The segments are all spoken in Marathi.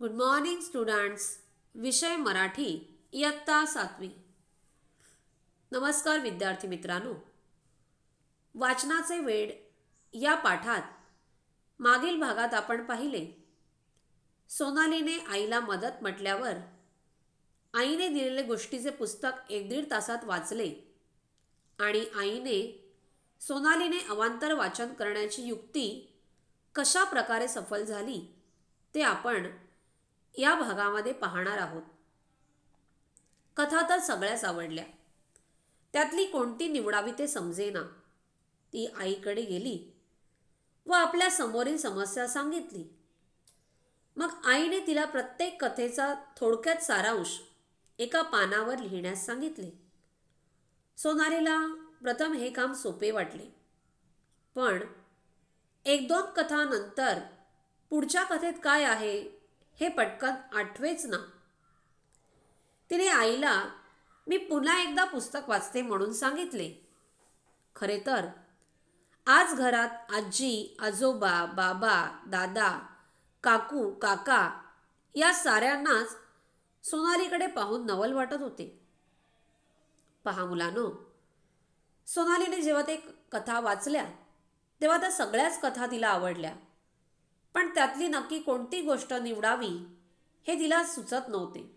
गुड मॉर्निंग स्टुडंट्स विषय मराठी इयत्ता सातवी. नमस्कार विद्यार्थी मित्रांनो. वाचनाचे वेड या पाठात मागील भागात आपण पाहिले. सोनालीने आईला मदत म्हटल्यावर आईने दिलेले गोष्टीचे पुस्तक एक दीड तासात वाचले. आणि आईने सोनालीने अवांतर वाचन करण्याची युक्ती कशा प्रकारे सफल झाली ते आपण या भागामध्ये पाहणार आहोत. कथा तर सगळ्याच आवडल्या. त्यातली कोणती निवडावी ते समजेना. ती आईकडे गेली व आपल्या समोरील समस्या सांगितली. मग आईने तिला प्रत्येक कथेचा थोडक्यात सारांश एका पानावर लिहिण्यास सांगितले. सोनालीला प्रथम हे काम सोपे वाटले. पण एक दोन कथानंतर पुढच्या कथेत काय आहे? हे पटकन आठवेच ना. तिने आईला मी पुन्हा एकदा पुस्तक वाचते म्हणून सांगितले. खरे तर. आज घरात आजी आजोबा बाबा दादा काकू काका या साऱ्यांनाच सोनालीकडे पाहून नवल वाटत होते. पहा मुलानो सोनालीने जेव्हा ते कथा वाचल्या तेव्हा त्या सगळ्याच कथा तिला आवडल्या. पण त्यातली नक्की कोणती गोष्ट निवडावी हे तिला सुचत नव्हते.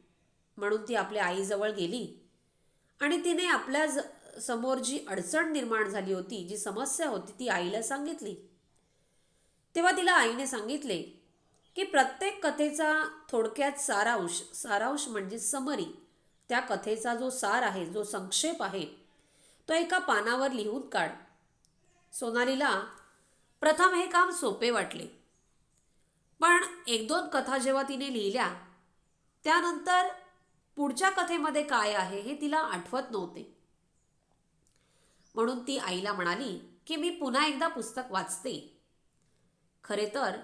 म्हणून ती आपल्या आईजवळ गेली. आणि तिने आपल्या ज समोर जी अडचण निर्माण झाली होती जी समस्या होती ती आईला सांगितली. तेव्हा तिला आईने सांगितले की प्रत्येक कथेचा थोडक्यात सारांश सारांश म्हणजे समरी त्या कथेचा जो सार आहे जो संक्षेप आहे तो एका पानावर लिहून काढ. सोनालीला प्रथम हे काम सोपे वाटले. पण एक दोन कथा जेव्हा तिने लिहिल्या त्यानंतर पुढच्या कथेमध्ये काय आहे हे तिला आठवत नव्हते. म्हणून ती आईला म्हणाली की मी पुन्हा एकदा पुस्तक वाचते. खरे तर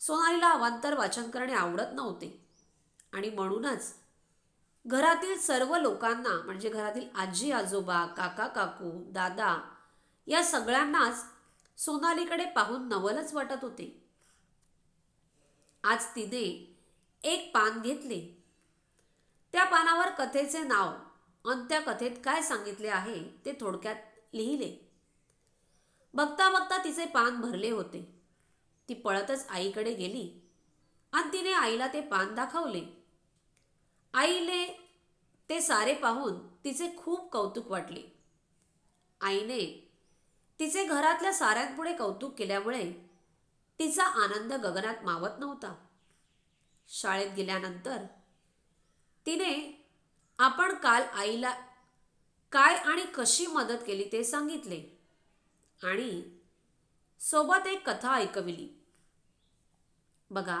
सोनालीला अवांतर वाचन करणे आवडत नव्हते. आणि म्हणूनच घरातील सर्व लोकांना म्हणजे घरातील आजी आजोबा काका काकू दादा या सगळ्यांनाच सोनालीकडे पाहून नवलच वाटत होते. आज तिने एक पान घेतले. त्या पानावर कथेचे नाव आणि त्या कथेत काय सांगितले आहे ते थोडक्यात लिहिले. बघता बघता तिचे पान भरले होते. ती पळतच आईकडे गेली आणि तिने आईला ते पान दाखवले. आईने ते सारे पाहून तिचे खूप कौतुक वाटले. आईने तिचे घरातल्या साऱ्यांपुढे कौतुक केल्यामुळे तिचा आनंद गगनात मावत नव्हता. शाळेत गेल्यानंतर तिने आपण काल आईला काय आणि कशी मदत केली ते सांगितले आणि सोबत एक कथा ऐकविली. बघा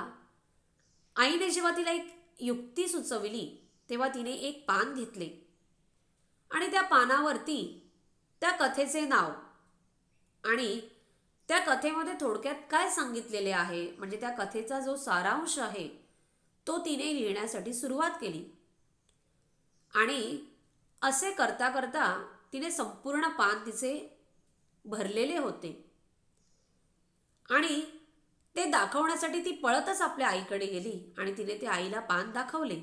आईने जेव्हा तिला एक युक्ती सुचविली तेव्हा तिने एक पान घेतले आणि त्या पानावरती त्या कथेचे नाव आणि त्या कथेमध्ये थोडक्यात काय सांगितलेले आहे? म्हणजे त्या कथेचा जो सारांश आहे तो तिने लिहिण्यासाठी सुरुवात केली. आणि असे करता करता तिने संपूर्ण पान तिचे भरलेले होते. आणि ते दाखवण्यासाठी ती पळतच आपल्या आईकडे गेली आणि तिने ते आईला पान दाखवले.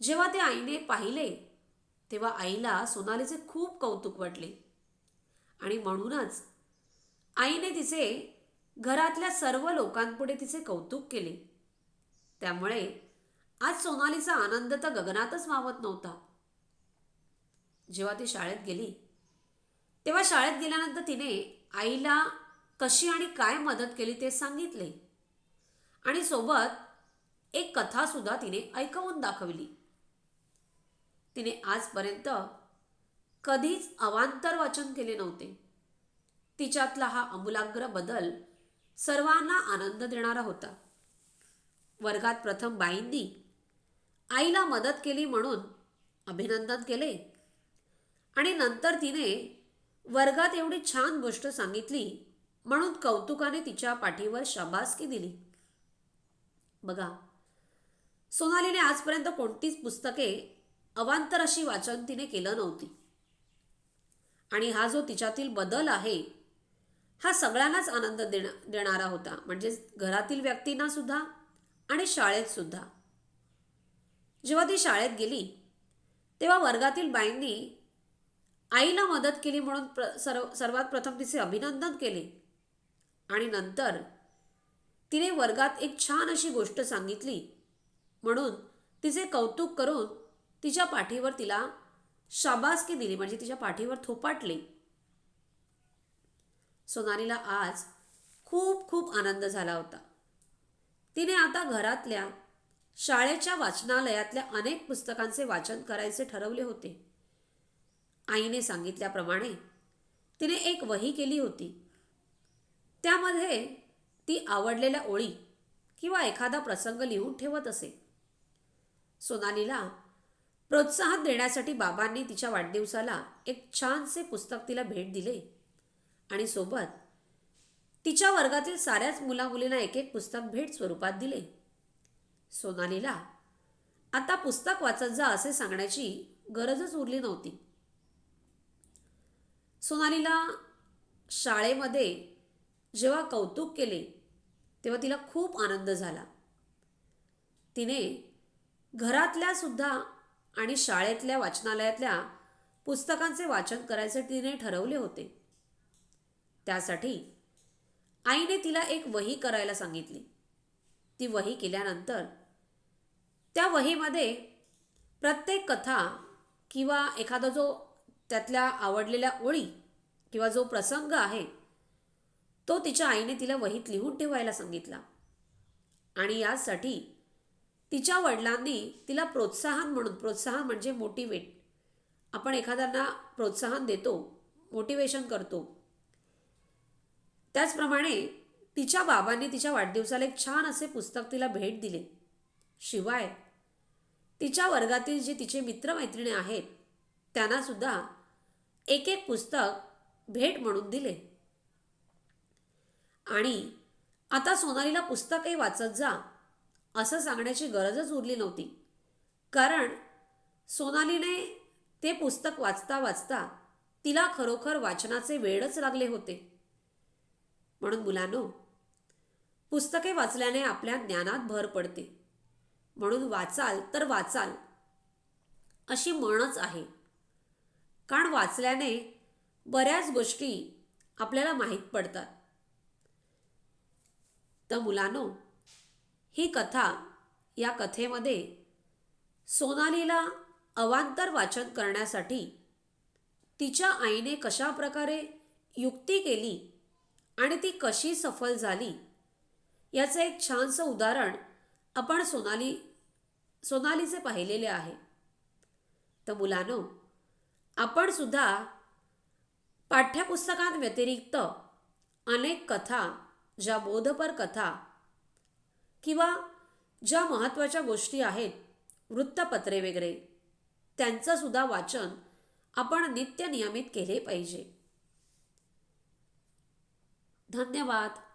जेव्हा ते आईने पाहिले तेव्हा आईला सोनालीचे खूप कौतुक वाटले. आणि म्हणूनच आईने तिचे घरातल्या सर्व लोकांपुढे तिचे कौतुक केले. त्यामुळे आज सोनालीचा आनंद तर गगनातच मावत नव्हता. जेव्हा ती शाळेत गेली तेव्हा शाळेत गेल्यानंतर तिने आईला कशी आणि काय मदत केली ते सांगितले. आणि सोबत एक कथासुद्धा तिने ऐकवून दाखवली. तिने आजपर्यंत कधीच अवांतर वाचन केले नव्हते. तिच्यातला हा अमूलाग्र बदल सर्वांना आनंद देणारा होता. वर्गात प्रथम बाईंनी आईला मदत केली म्हणून अभिनंदन केले. आणि नंतर तिने वर्गात एवढी छान गोष्ट सांगितली म्हणून कौतुकाने तिच्या पाठीवर शाबासकी दिली. बघा सोनालीने आजपर्यंत कोणतीच पुस्तके अवांतर अशी वाचन तिने केलं नव्हती. आणि हा जो तिच्यातील बदल आहे हा सगळ्यांनाच आनंद देणं देणारा होता. म्हणजेच घरातील व्यक्तींना सुद्धा आणि शाळेत सुद्धा. जेव्हा ती शाळेत गेली तेव्हा वर्गातील बाईंनी आईला मदत केली म्हणून प्र सर्व सर्वात प्रथम तिचे अभिनंदन केले. आणि नंतर तिने वर्गात एक छान अशी गोष्ट सांगितली म्हणून तिचे कौतुक करून तिच्या पाठीवर तिला शाबासकी दिली. म्हणजे तिच्या पाठीवर थोपाटले. सोनालीला आज खूप खूप आनंद झाला होता. तिने आता घरातल्या शाळेच्या वाचनालयातल्या अनेक पुस्तकांचे वाचन करायचे ठरवले होते. आईने सांगितल्याप्रमाणे तिने एक वही केली होती. त्यामध्ये ती आवडलेल्या ओळी किंवा एखादा प्रसंग लिहून ठेवत असे. सोनालीला प्रोत्साहन देण्यासाठी बाबांनी तिच्या वाढदिवसाला एक छानसे पुस्तक तिला भेट दिले. आणि सोबत तिच्या वर्गातील साऱ्याच मुलामुलींना एक एक पुस्तक भेट स्वरूपात दिले. सोनालीला आता पुस्तक वाचत जा असे सांगण्याची गरजच उरली नव्हती. सोनालीला शाळेमध्ये जेव्हा कौतुक केले तेव्हा तिला खूप आनंद झाला. तिने घरातल्या सुद्धा आणि शाळेतल्या वाचनालयातल्या पुस्तकांचे वाचन करायचे तिने ठरवले होते. त्यासाठी आईने तिला एक वही करायला सांगितली. ती वही केल्यानंतर त्या वहीमध्ये प्रत्येक कथा किंवा एखादा जो त्यातल्या आवडलेल्या ओळी किंवा जो प्रसंग आहे तो तिच्या आईने तिला वहीत लिहून ठेवायला सांगितला. आणि यासाठी तिच्या वडिलांनी तिला प्रोत्साहन म्हणून प्रोत्साहन म्हणजे मोटिवेट आपण एखाद्यांना प्रोत्साहन देतो मोटिवेशन करतो त्याचप्रमाणे तिच्या बाबांनी तिच्या वाढदिवसाला एक छान असे पुस्तक तिला भेट दिले. शिवाय तिच्या वर्गातील जे तिचे मित्रमैत्रिणी आहेत त्यांनासुद्धा एक एक पुस्तक भेट म्हणून दिले. आणि आता सोनालीला पुस्तकही वाचत जा असं सांगण्याची गरजच उरली नव्हती. कारण सोनालीने ते पुस्तक वाचता वाचता तिला खरोखर वाचनाचे वेळच लागले होते. म्हणून मुलांनो पुस्तके वाचल्याने आपल्या ज्ञानात भर पडते. म्हणून वाचाल तर वाचाल अशी म्हणच आहे. कारण वाचल्याने बऱ्याच गोष्टी आपल्याला माहीत पडतात. तर मुलांनो ही कथा या कथेमध्ये सोनालीला अवांतर वाचन करण्यासाठी तिच्या आईने कशा प्रकारे युक्ती केली आणि ती कशी सफल झाली? याचं एक छानसं उदाहरण आपण सोनाली सोनालीचे पाहिलेले आहे. तर मुलांनो आपण सुद्धा पाठ्यपुस्तकांव्यतिरिक्त अनेक कथा ज्या बोधपर कथा किंवा ज्या महत्त्वाच्या गोष्टी आहेत वृत्तपत्रे वगैरे त्यांचंसुद्धा वाचन आपण नित्य नियमित केले पाहिजे. धन्यवाद.